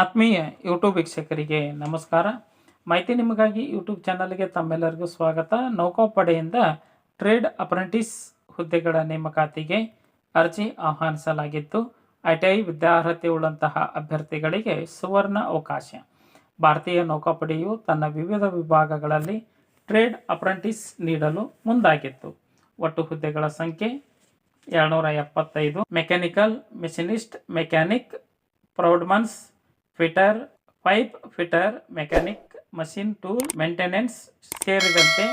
ಆತ್ಮೀಯ ಯೂಟ್ಯೂಬ್ ವೀಕ್ಷಕರಿಗೆ ನಮಸ್ಕಾರ. ಮಾಹಿತಿ ನಿಮಗಾಗಿ ಯೂಟ್ಯೂಬ್ ಚಾನಲ್ಗೆ ತಮ್ಮೆಲ್ಲರಿಗೂ ಸ್ವಾಗತ. ನೌಕಾಪಡೆಯಿಂದ ಟ್ರೇಡ್ ಅಪ್ರೆಂಟಿಸ್ ಹುದ್ದೆಗಳ ನೇಮಕಾತಿಗೆ ಅರ್ಜಿ ಆಹ್ವಾನಿಸಲಾಗಿತ್ತು. ಐ ಟಿ ಐ ವಿದ್ಯಾರ್ಹತೆ ಉಳ್ಳಂತಹ ಅಭ್ಯರ್ಥಿಗಳಿಗೆ ಸುವರ್ಣ ಅವಕಾಶ. ಭಾರತೀಯ ನೌಕಾಪಡೆಯು ತನ್ನ ವಿವಿಧ ವಿಭಾಗಗಳಲ್ಲಿ ಟ್ರೇಡ್ ಅಪ್ರೆಂಟಿಸ್ ನೀಡಲು ಮುಂದಾಗಿತ್ತು. ಒಟ್ಟು ಹುದ್ದೆಗಳ ಸಂಖ್ಯೆ ಎರಡುನೂರ ಎಪ್ಪತ್ತೈದು. Mechanical machinist mechanic ಪ್ರೌಡ್ಮನ್ಸ್ fitter, pipe, fitter, mechanic, machine, tool, maintenance ಸೇರಿದಂತೆ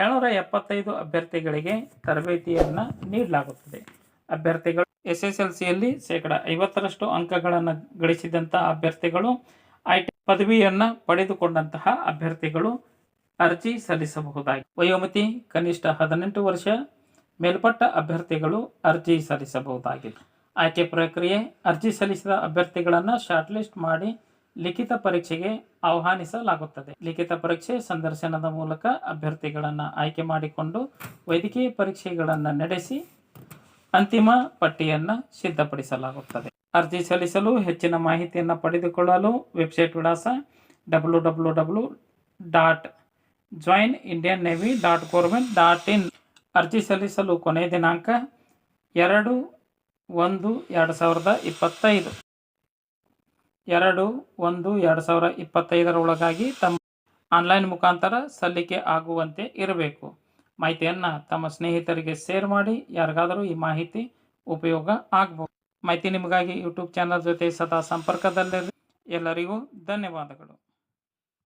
ಏಳ್ನೂರ ಎಪ್ಪತ್ತೈದು ಅಭ್ಯರ್ಥಿಗಳಿಗೆ ತರಬೇತಿಯನ್ನು ನೀಡಲಾಗುತ್ತದೆ. ಅಭ್ಯರ್ಥಿಗಳು ಎಸ್ ಎಸ್ ಎಲ್ ಸಿಯಲ್ಲಿ ಶೇಕಡ ಐವತ್ತರಷ್ಟು ಅಂಕಗಳನ್ನು ಗಳಿಸಿದಂತಹ ಅಭ್ಯರ್ಥಿಗಳು, ಐ ಟಿ ಪದವಿಯನ್ನು ಪಡೆದುಕೊಂಡಂತಹ ಅಭ್ಯರ್ಥಿಗಳು ಅರ್ಜಿ ಸಲ್ಲಿಸಬಹುದಾಗಿ. ವಯೋಮತಿ ಕನಿಷ್ಠ ಹದಿನೆಂಟು ವರ್ಷ, ಮೇಲ್ಪಟ್ಟ ಅಭ್ಯರ್ಥಿಗಳು ಅರ್ಜಿ ಸಲ್ಲಿಸಬಹುದಾಗಿದೆ. ಆಯ್ಕೆ ಪ್ರಕ್ರಿಯೆ, ಅರ್ಜಿ ಸಲ್ಲಿಸಿದ ಅಭ್ಯರ್ಥಿಗಳನ್ನು ಶಾರ್ಟ್ ಲಿಸ್ಟ್ ಮಾಡಿ ಲಿಖಿತ ಪರೀಕ್ಷೆಗೆ ಆಹ್ವಾನಿಸಲಾಗುತ್ತದೆ. ಲಿಖಿತ ಪರೀಕ್ಷೆ ಸಂದರ್ಶನದ ಮೂಲಕ ಅಭ್ಯರ್ಥಿಗಳನ್ನು ಆಯ್ಕೆ ಮಾಡಿಕೊಂಡು ವೈದ್ಯಕೀಯ ಪರೀಕ್ಷೆಗಳನ್ನು ನಡೆಸಿ ಅಂತಿಮ ಪಟ್ಟಿಯನ್ನು ಸಿದ್ಧಪಡಿಸಲಾಗುತ್ತದೆ. ಅರ್ಜಿ ಸಲ್ಲಿಸಲು ಹೆಚ್ಚಿನ ಮಾಹಿತಿಯನ್ನು ಪಡೆದುಕೊಳ್ಳಲು ವೆಬ್ಸೈಟ್ ವಿಳಾಸ W W W dot join Indian navy dot government dot in. ಅರ್ಜಿ ಸಲ್ಲಿಸಲು ಕೊನೆಯ ದಿನಾಂಕ ಎರಡು ಒಂದು ಎರಡು ಸಾವಿರದ ಇಪ್ಪತ್ತೈದು. ಎರಡು ಒಂದು ಎರಡು ಸಾವಿರ ಇಪ್ಪತ್ತೈದರ ಒಳಗಾಗಿ ತಮ್ಮ ಆನ್ಲೈನ್ ಮುಖಾಂತರ ಸಲ್ಲಿಕೆ ಆಗುವಂತೆ ಇರಬೇಕು. ಮಾಹಿತಿಯನ್ನು ತಮ್ಮ ಸ್ನೇಹಿತರಿಗೆ ಶೇರ್ ಮಾಡಿ ಯಾರಿಗಾದರೂ ಈ ಮಾಹಿತಿ ಉಪಯೋಗ ಆಗ್ಬೋದು ಮಾಹಿತಿ ನಿಮಗಾಗಿ ಯೂಟ್ಯೂಬ್ ಚಾನಲ್ ಜೊತೆ ಸದಾ ಸಂಪರ್ಕದಲ್ಲಿರಿ. ಎಲ್ಲರಿಗೂ ಧನ್ಯವಾದಗಳು.